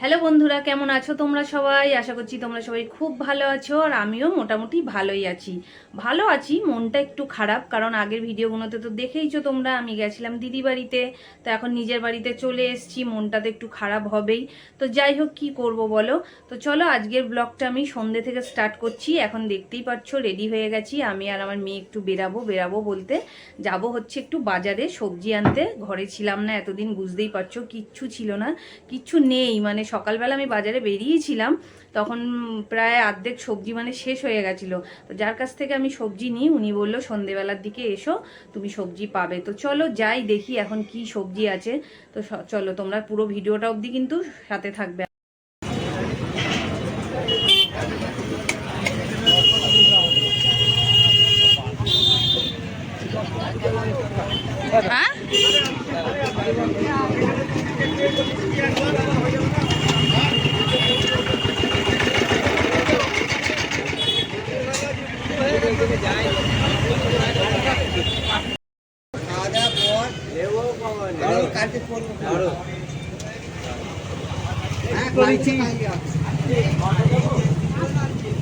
Hello বন্ধুরা, কেমন আছো তোমরা সবাই? আশা করছি তোমরা সবাই খুব ভালো আছো আর আমিও মোটামুটি ভালোই আছি। ভালো আছি, মনটা একটু খারাপ কারণ আগের ভিডিওগুলোতে তো দেখেইছো তোমরা, আমি গেছিলাম দিদি বাড়িতে, তো এখন নিজের বাড়িতে চলে এসেছি, মনটা তো একটু খারাপ হবেই। তো যাই হোক, কি করব বলো? তো চলো, আজকের ব্লগটা আমি সন্ধ্যে থেকে স্টার্ট করছি। এখন দেখতেই পাচ্ছ রেডি হয়ে গেছি। আমি আর আমার মেয়ে একটু বেরাবো বেরাবো বলতে যাব হচ্ছে একটু বাজারে সবজি আনতে। ঘরে ছিলাম না, এতদিন বুঝতেই পারছ, কিচ্ছু ছিল না, কিচ্ছু নেই মানে সকালবেলা আমি বাজারে বেরিয়েছিলাম, তখন প্রায় আর্ধেক সবজি মানে শেষ হয়ে গেছিল। তো যার কাছ থেকে আমি সবজি নিই, উনি বলল, সন্ধেবেলার দিকে এসো, তুমি সবজি পাবে। তো চলো যাই দেখি এখন কি সবজি আছে। তো চলো তোমরা পুরো ভিডিওটা অবধি কিন্তু সাথে থাকবে হ্যাঁ খাওয়া দাওয়ার পর আমি কালকে করব হ্যাঁ, কালকে কালকে আসব।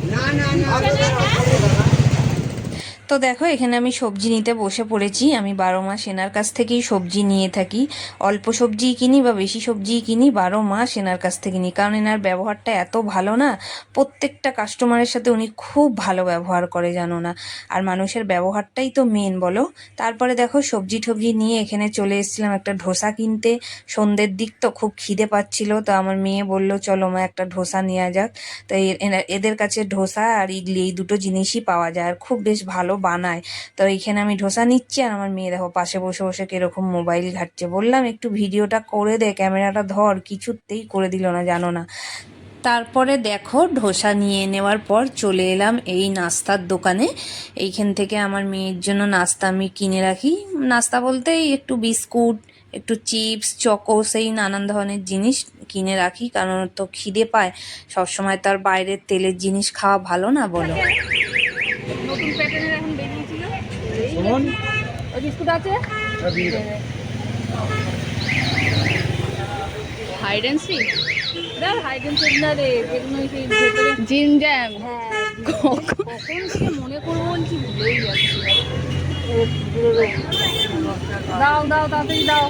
না না না। তো দেখো, এখানে আমি সবজি নিতে বসে পড়েছি। আমি বারো মাস এনার কাছ থেকেই সবজি নিয়ে থাকি। অল্প সবজিই কিনি বা বেশি সবজিই কিনি, বারো মাস এনার কাছ থেকে নিই। কারণ এনার ব্যবহারটা এত ভালো না, প্রত্যেকটা কাস্টমারের সাথে উনি খুব ভালো ব্যবহার করে, জানো না। আর মানুষের ব্যবহারটাই তো মেন বলো। তারপরে দেখো, সবজি টবজি নিয়ে এখানে চলে এসেছিলাম একটা ধোসা কিনতে। সন্ধ্যের দিক তো খুব খিদে পাচ্ছিল, তো আমার মেয়ে বলল, চলো মা, একটা ধোসা নেওয়া যাক। তো এদের কাছে ধোসা আর ইডলি, এই দুটো জিনিসই পাওয়া যায়। আর খুব বেশ ভালো বানায়। তো এইখানে আমি ধোসা নিচ্ছি আর আমার মেয়ে দেখো পাশে বসে বসে কীরকম মোবাইল ঘাটছে। বললাম, একটু ভিডিওটা করে দে, ক্যামেরাটা ধর, কিছুতেই করে দিল না, জানো না। তারপরে দেখো ধোসা নিয়ে নেওয়ার পর চলে এলাম এই নাস্তার দোকানে। এইখান থেকে আমার মেয়ের জন্য নাস্তা আমি কিনে রাখি। নাস্তা বলতে একটু বিস্কুট, একটু চিপস, চকো, সেই নানান ধরনের জিনিস কিনে রাখি। কারণ তো খিদে পায়। সবসময় তো আর বাইরের তেলের জিনিস খাওয়া ভালো না বলো। নতুন প্যাটার্নের এখন বেরিয়েছিল। ওই বিস্কুট আছে? হাইড অ্যান্ড দেখ হাইড সিক না রে যেগুলো সেই ভেতরে জিম জ্যাম হ্যাঁ কখন? থেকে মনে করব বলছি ভুলেই যাচ্ছি। দাও দাও তাড়াতাড়ি দাও।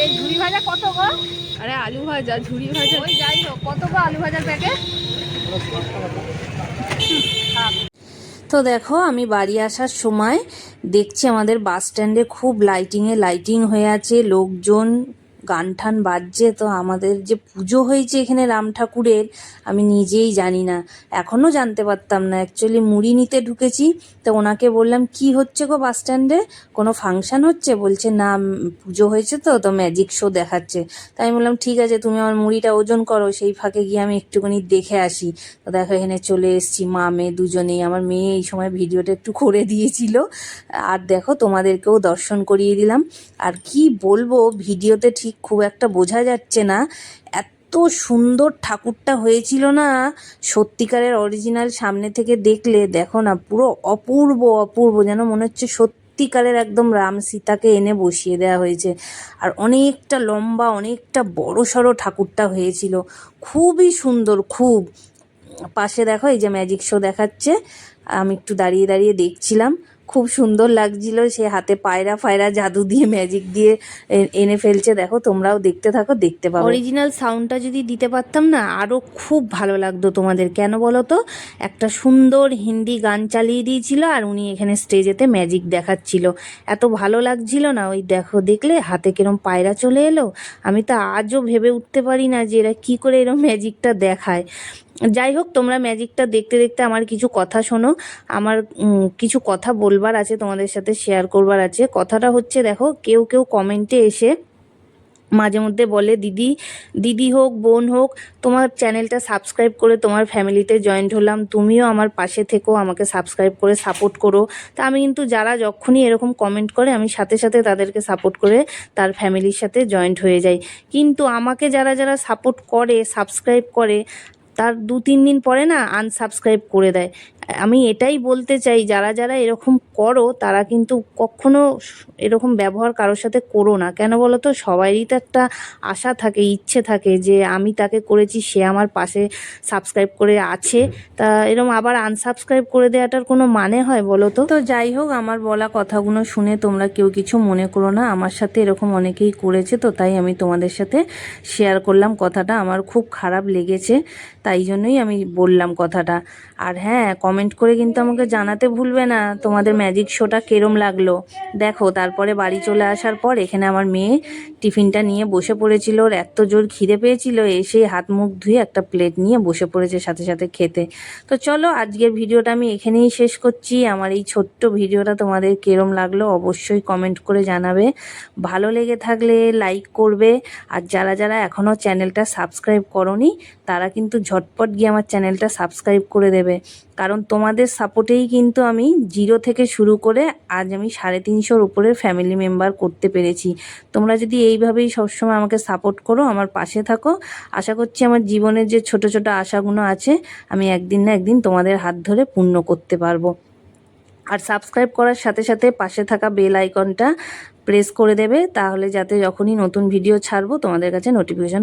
এই ঝুড়ি ভাজা কত গো? আরে আলু ভাজা ঝুড়ি ভাজা। ওই যাই হোক, কত গো আলু ভাজার প্যাকেট? তো দেখো, আমি বাড়ি আসার সময় দেখছি আমাদের বাস স্ট্যান্ডে খুব লাইটিংয়ে লাইটিং হয়ে আছে, লোকজন গান ঠান বাজছে, তো আমাদের যে পুজো হয়েছে এখানে রাম ঠাকুরের, আমি নিজেই জানি না। এখনও জানতে পারতাম না। অ্যাকচুয়ালি মুড়ি নিতে ঢুকেছি, তো ওনাকে বললাম, কি হচ্ছে গো বাস স্ট্যান্ডে? কোনো ফাংশন হচ্ছে? বলছে, না পুজো হয়েছে তো তো ম্যাজিক শো দেখাচ্ছে। তাই আমি বললাম, ঠিক আছে, তুমি আমার মুড়িটা ওজন করো, সেই ফাঁকে গিয়ে আমি একটুখানি দেখে আসি। তো দেখো, এখানে চলে এসেছি, মা, মেয়ে দুজনেই। আমার মেয়ে এই সময় ভিডিওটা একটু করে দিয়েছিল। আর দেখো, তোমাদেরকেও দর্শন করিয়ে দিলাম। আর কি বলব, ভিডিওতে ঠিক খুব একটা বোঝা যাচ্ছে না। এত সুন্দর ঠাকুরটা হয়েছিল না? সত্যিকারের অরিজিনাল সামনে থেকে দেখলে, দেখো না, পুরো অপূর্ব অপূর্ব, যেন মনে হচ্ছে সত্যিকারের একদম রাম সীতাকে এনে বসিয়ে দেওয়া হয়েছে। আর অনেকটা লম্বা, অনেকটা বড় সড়ো ঠাকুরটা হয়েছিল। খুবই সুন্দর, খুব। পাশে দেখো, এই যে ম্যাজিক শো দেখাচ্ছে। আমি একটু দাঁড়িয়ে দাঁড়িয়ে দেখছিলাম। খুব সুন্দর লাগছিল, সে হাতে পায়রা ফায়রা জাদু দিয়ে ম্যাজিক দিয়ে এনে ফেলছে। দেখো, তোমরাও দেখতে থাকো, দেখতে পাবো। অরিজিনাল সাউন্ডটা যদি দিতে পারতাম না আরও খুব ভালো লাগতো তোমাদের। কেন বলো তো? একটা সুন্দর হিন্দি গান চালিয়ে দিয়েছিল আর উনি এখানে স্টেজেতে ম্যাজিক দেখাচ্ছিল। এত ভালো লাগছিল না, ওই দেখো, দেখলে হাতে কিরম পায়রা চলে এলো। আমি তো আজও ভেবে উঠতে পারি না যে এরা কী করে এরম ম্যাজিকটা দেখায়। যাই হোক তোমরা ম্যাজিকটা দেখতে দেখতে আমার কিছু কথা শোনো। আমার কিছু কথা বলবার আছে, তোমাদের সাথে শেয়ার করবার আছে। কথাটা হচ্ছে, দেখো, কেউ কেউ কমেন্টে এসে মাঝে মধ্যে বলে, দিদি দিদি হোক, বোন হোক, তোমার চ্যানেলটা সাবস্ক্রাইব করে তোমার ফ্যামিলিতে জয়েন্ট হলাম। তুমিও আমার পাশে থেকো, আমাকে সাবস্ক্রাইব করে সাপোর্ট করো। তা আমি কিন্তু যারা যখনই এরকম কমেন্ট করে, আমি সাথে সাথে তাদেরকে সাপোর্ট করে তার ফ্যামিলির সাথে জয়েন্ট হয়ে যাই। কিন্তু আমাকে যারা যারা সাপোর্ট করে সাবস্ক্রাইব করে তার দু তিন দিন পরে না আনসাবস্ক্রাইব করে দেয়। আমি এটাই বলতে চাই, যারা যারা এরকম করো, তারা কিন্তু কখনো এরকম ব্যবহার কারোর সাথে করো না। কেন বলো তো? সবারই তো একটা আশা থাকে, ইচ্ছে থাকে যে আমি তাকে করেছি, সে আমার পাশে সাবস্ক্রাইব করে আছে। তা এরকম আবার আনসাবস্ক্রাইব করে দেওয়াটার কোনো মানে হয় বলো তো? তো যাই হোক, আমার বলা কথাগুলো শুনে তোমরা কেউ কিছু মনে করো না। আমার সাথে এরকম অনেকেই করেছে তো, তাই আমি তোমাদের সাথে শেয়ার করলাম কথাটা। আমার খুব খারাপ লেগেছে, তাই জন্যই আমি বললাম কথাটা। আর হ্যাঁ কমেন্ট করে কিন্তু আমাকে জানাতে ভুলবে না, তোমাদের ম্যাজিক শোটা কেরম লাগল। দেখো, তারপরে বাড়ি চলে আসার পর এখানে আমার মেয়ে টিফিনটা নিয়ে বসে পড়েছিল ওর এত জোর খিদে পেয়েছিল, এসে হাত মুখ ধুয়ে একটা প্লেট নিয়ে বসে পড়েছে সাথে সাথে খেতে। তো চলো, আজকের ভিডিওটা আমি এখানেই শেষ করছি। আমার এই ছোট্ট ভিডিওটা তোমাদের কেরম লাগল অবশ্যই কমেন্ট করে জানাবে। ভালো লেগে থাকলে লাইক করবে। আর যারা যারা এখনও চ্যানেলটা সাবস্ক্রাইব করনি, তারা কিন্তু ঝটপট গিয়ে আমার চ্যানেলটা সাবস্ক্রাইব করে দেবে। কারণ তোমাদের সাপোর্টেই কিন্তু আমি জিরো থেকে শুরু করে আজ আমি সাড়ে তিনশোর উপরে ফ্যামিলি মেম্বার করতে পেরেছি। তোমরা যদি এইভাবেই সবসময় আমাকে সাপোর্ট করো, আমার পাশে থাকো। আশা করছি আমার জীবনের যে ছোট ছোট আশাগুলো আছে, আমি একদিন না একদিন তোমাদের হাত ধরে পূর্ণ করতে পারব। আর সাবস্ক্রাইব করার সাথে সাথে পাশে থাকা বেল আইকনটা প্রেস করে দেবে, তাহলে যাতে যখনই নতুন ভিডিও ছাড়বো, তোমাদের কাছে নোটিফিকেশন